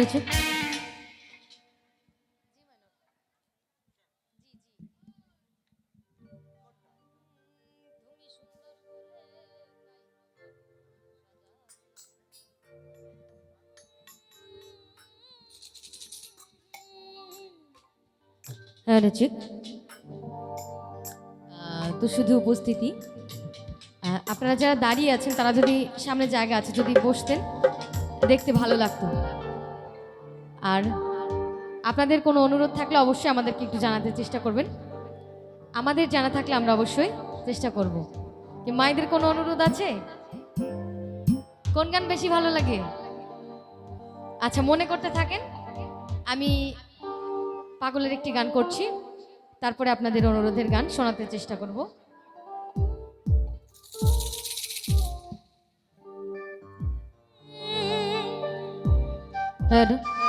রয়েছে হ্যাঁ রচিত। তো শুধু উপস্থিতি। আপনারা যারা দাঁড়িয়ে আছেন, তারা যদি সামনে জায়গা আছে, যদি বসতেন, দেখতে ভালো লাগতো। আর আপনাদের কোনো অনুরোধ থাকলে অবশ্যই আমাদেরকে একটু জানাতে চেষ্টা করবেন। আমাদের জানা থাকলে আমরা অবশ্যই চেষ্টা করব। কি মায়েদের কোনো অনুরোধ আছে? কোন গান বেশি ভালো লাগে? আচ্ছা মনে করতে থাকেন, আমি পাগলের একটি গান করছি, তারপরে আপনাদের অনুরোধের গান শোনাতে চেষ্টা করব। হ্যাঁ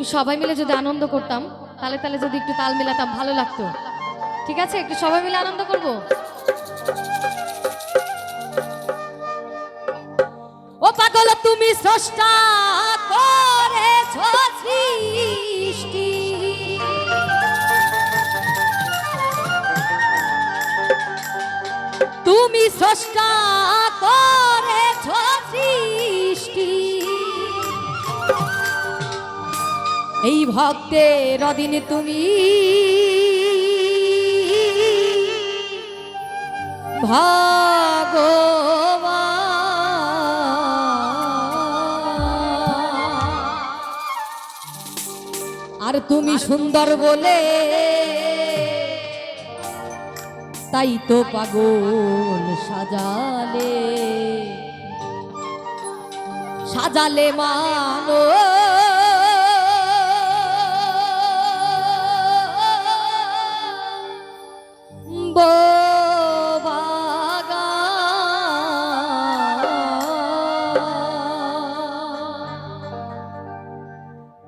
একটু সবাই মিলে যদি আনন্দ করতাম, তাহলে তাহলে যদি একটু তাল মেলাতাম, ভালো লাগতো। ঠিক আছে? একটু সবাই মিলে আনন্দ করব? ও পাগল, তুমি স্রষ্টা করেছ সৃষ্টি। তুমি স্রষ্টা এই ভক্তের অধীনে তুমি ভগবান। আর তুমি সুন্দর বলে তাই তো পাগল সাজালে। সাজালে মানো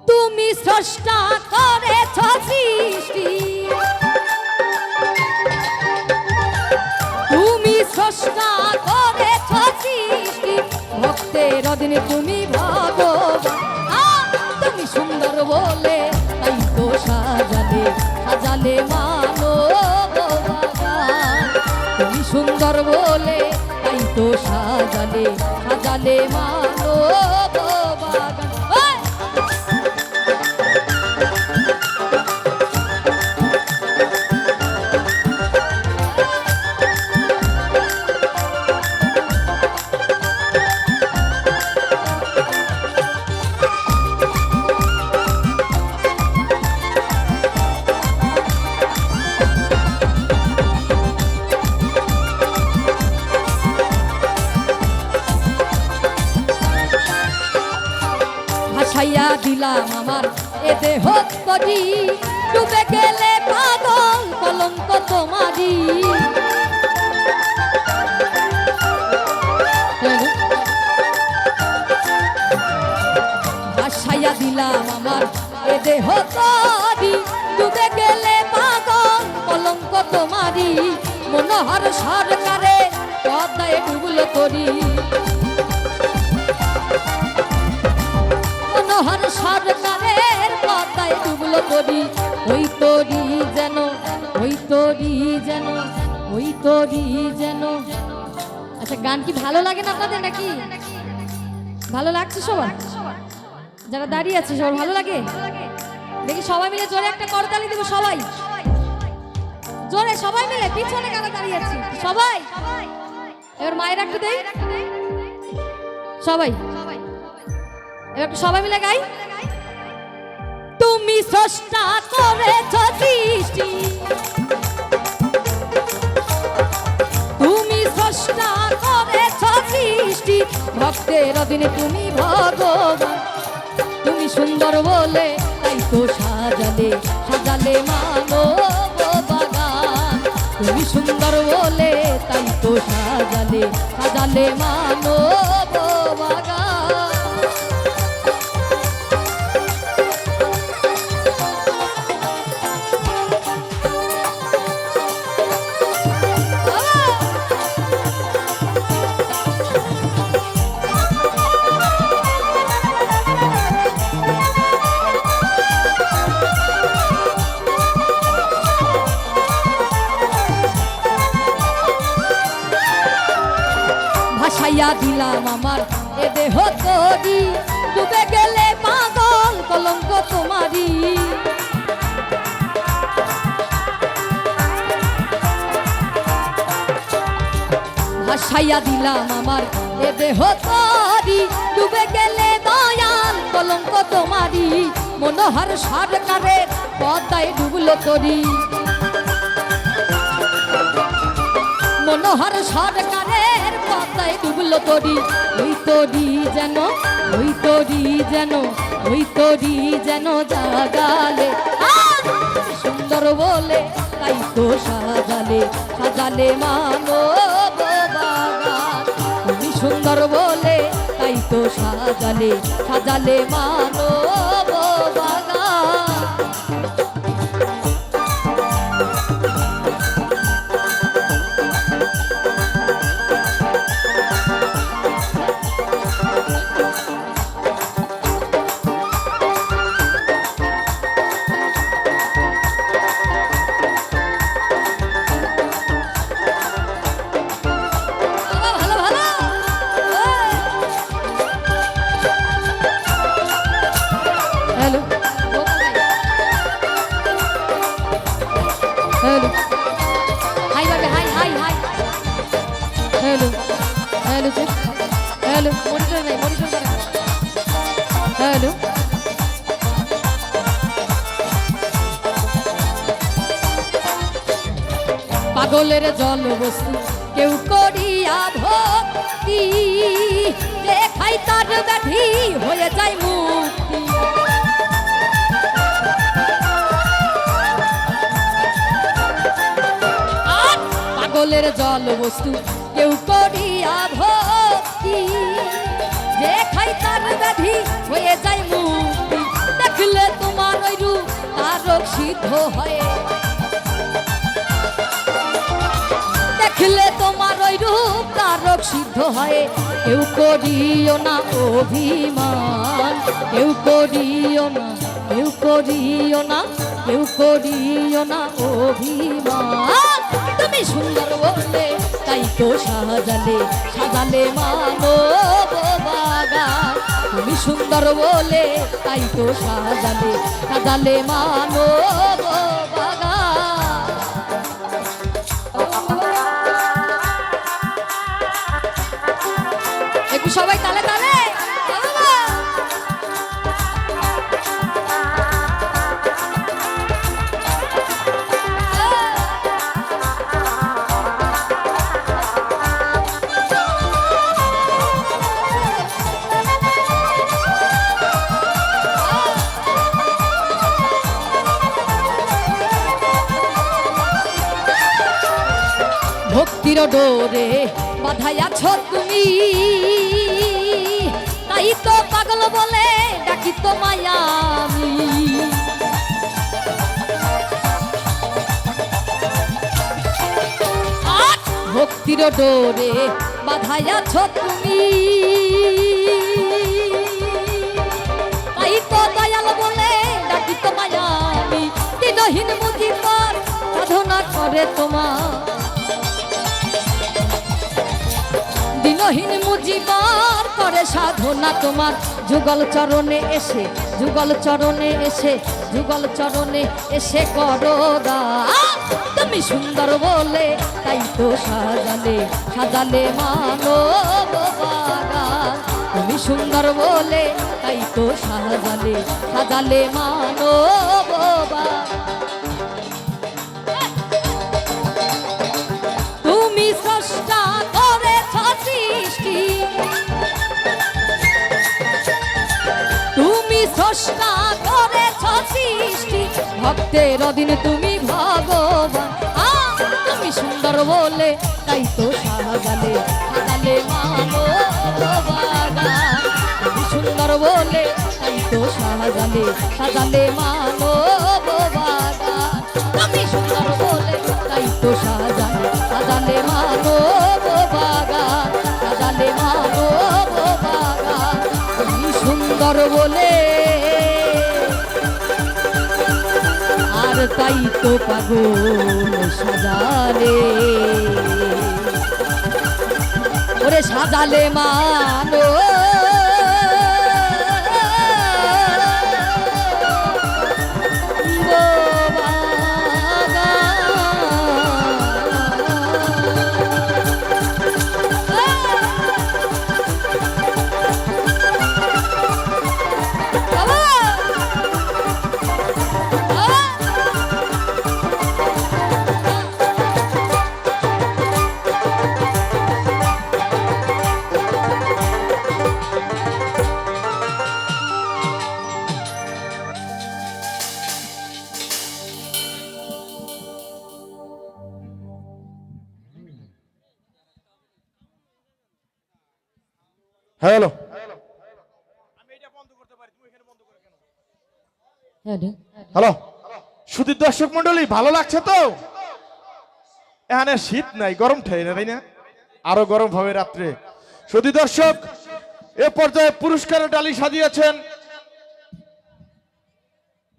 তুমি স্রষ্টা তুমি স্রষ্টা তুমি সুন্দর বলে তাই তো সাজালে সাজালে মানো তরি ডুবে গেলে পাগল কলঙ্ক তোমারি ভাসাইয়া দিলাম আমার এ দেহ তরি, ডুবে গেলে পাগল কলঙ্ক তোমারি মনোহর সরকারে পদ্মায় ডুবলো তরি তরি ওই তরি যেন, ওই তরি যেন, ওই তরি যেন। আচ্ছা গান কি ভালো লাগে না আপনাদের নাকি? ভালো লাগছে সবার? যারা দাঁড়িয়ে আছে, সবার ভালো লাগে? দেখি সবাই মিলে জোরে একটা করতালি দেবো, সবাই। জোরে সবাই মিলে, পিছনে কেন দাঁড়িয়ে আছি? সবাই। এবার মায়ের একটু দেই। সবাই। এবার সবাই মিলে গাই। তুমি স্রষ্টা করেছ সৃষ্টি। তুমি স্রষ্টা করেছ সৃষ্টি। ভক্তের অধীনে তুমি ভগবান। তুমি সুন্দর বলে তাই তো সাজালে সাজালে মানো বাগান তুমি সুন্দর বলে তাই তো সাজালে সাজালে মানো ভাসাইয়া দিলাম আমার এ দেহ তরি। ডুবে গেলে পাগল কলঙ্ক তোমারি ভাসাইয়া দিলাম আমার এ দেহ তরি। ডুবে গেলে দয়াল কলঙ্ক তোমারি মনোহর সরকারের পদায় ডুবলো তরি। মনোহর সরকারের পদায় ডুবলো তরি, ওই তরি যেন, ওই তরি যেন, ওই তরি যেন জাগালে। সুন্দর বলে, তাই তো সাজালে সাজালে মানো তুমি সুন্দর বলে, তাই তো সাজালে সাজালে মানো পাগলের জল বস্তু কেউ করিয়া ভক্তি যে খাই তার ব্যাধি হয়ে যায় মুক্তি। পাগলের জল বস্তু কেউ করিয়া ভক্তি যে খাই তার ব্যাধি হয়ে যায় মুক্তি। দেখলে তোমার ওই রূপ তার সিদ্ধ হয় সিদ্ধ হয়, কেউ করিও না অভিমান, কেউ করিও না, কেউ করিও না, কেউ করিও না অভিমান। তুমি সুন্দর বলে তাই তো সাজালে সাজালে মানো বাগান। তুমি সুন্দর বলে তাই তো সাজালে সাজালে মানো ডোরে বাধাইয়াছ তুমি। তাই তো পাগল বলে ডাকি তো মায়ামি। ভক্তির ডোরে বাধাইয়াছ তুমি। তাই তো দয়াল বলে ডাকি তো সাধনা করে তোমার। দিনহীন মুজিবার করে সাধনা তোমার। যুগল চরণে এসে, যুগল চরণে এসে, যুগল চরণে এসে করো তুমি সুন্দর বলে, তাই তো সাজালে সাজালে মানো তুমি সুন্দর বলে, তাই তো সাজালে সাজালে মানো বাবা স্রষ্টা করেছ সৃষ্টি। ভক্তের অধীন তুমি ভগবান। তুমি সুন্দর বলে, তাই তো সাজালে সাজালে মানো সুন্দর বলে, তাই তো সাজালে মানো বাগান তুমি সুন্দর বলে, তাই তো সাজালে সাজালে মানো বাগান সাজালে মানো বাগান তুমি সুন্দর বলে তাই তো পাগল সাজালে। ওরে সাজালে মানো হ্যালো। হ্যালো। সুদীর দর্শক মন্ডলী ভালো লাগছে তো? এখানে শীত নাই গরম ঠাই না তাই না? আরও গরম হবে রাত্রে। সুদী দর্শক এ পর্যায়ে পুরস্কারের ডালি সাজিয়েছেন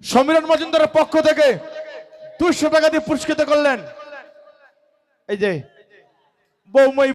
সমীরণ মজুমদারের পক্ষ থেকে। দুইশো টাকা দিয়ে পুরস্কৃত করলেন। এই যে বৌময়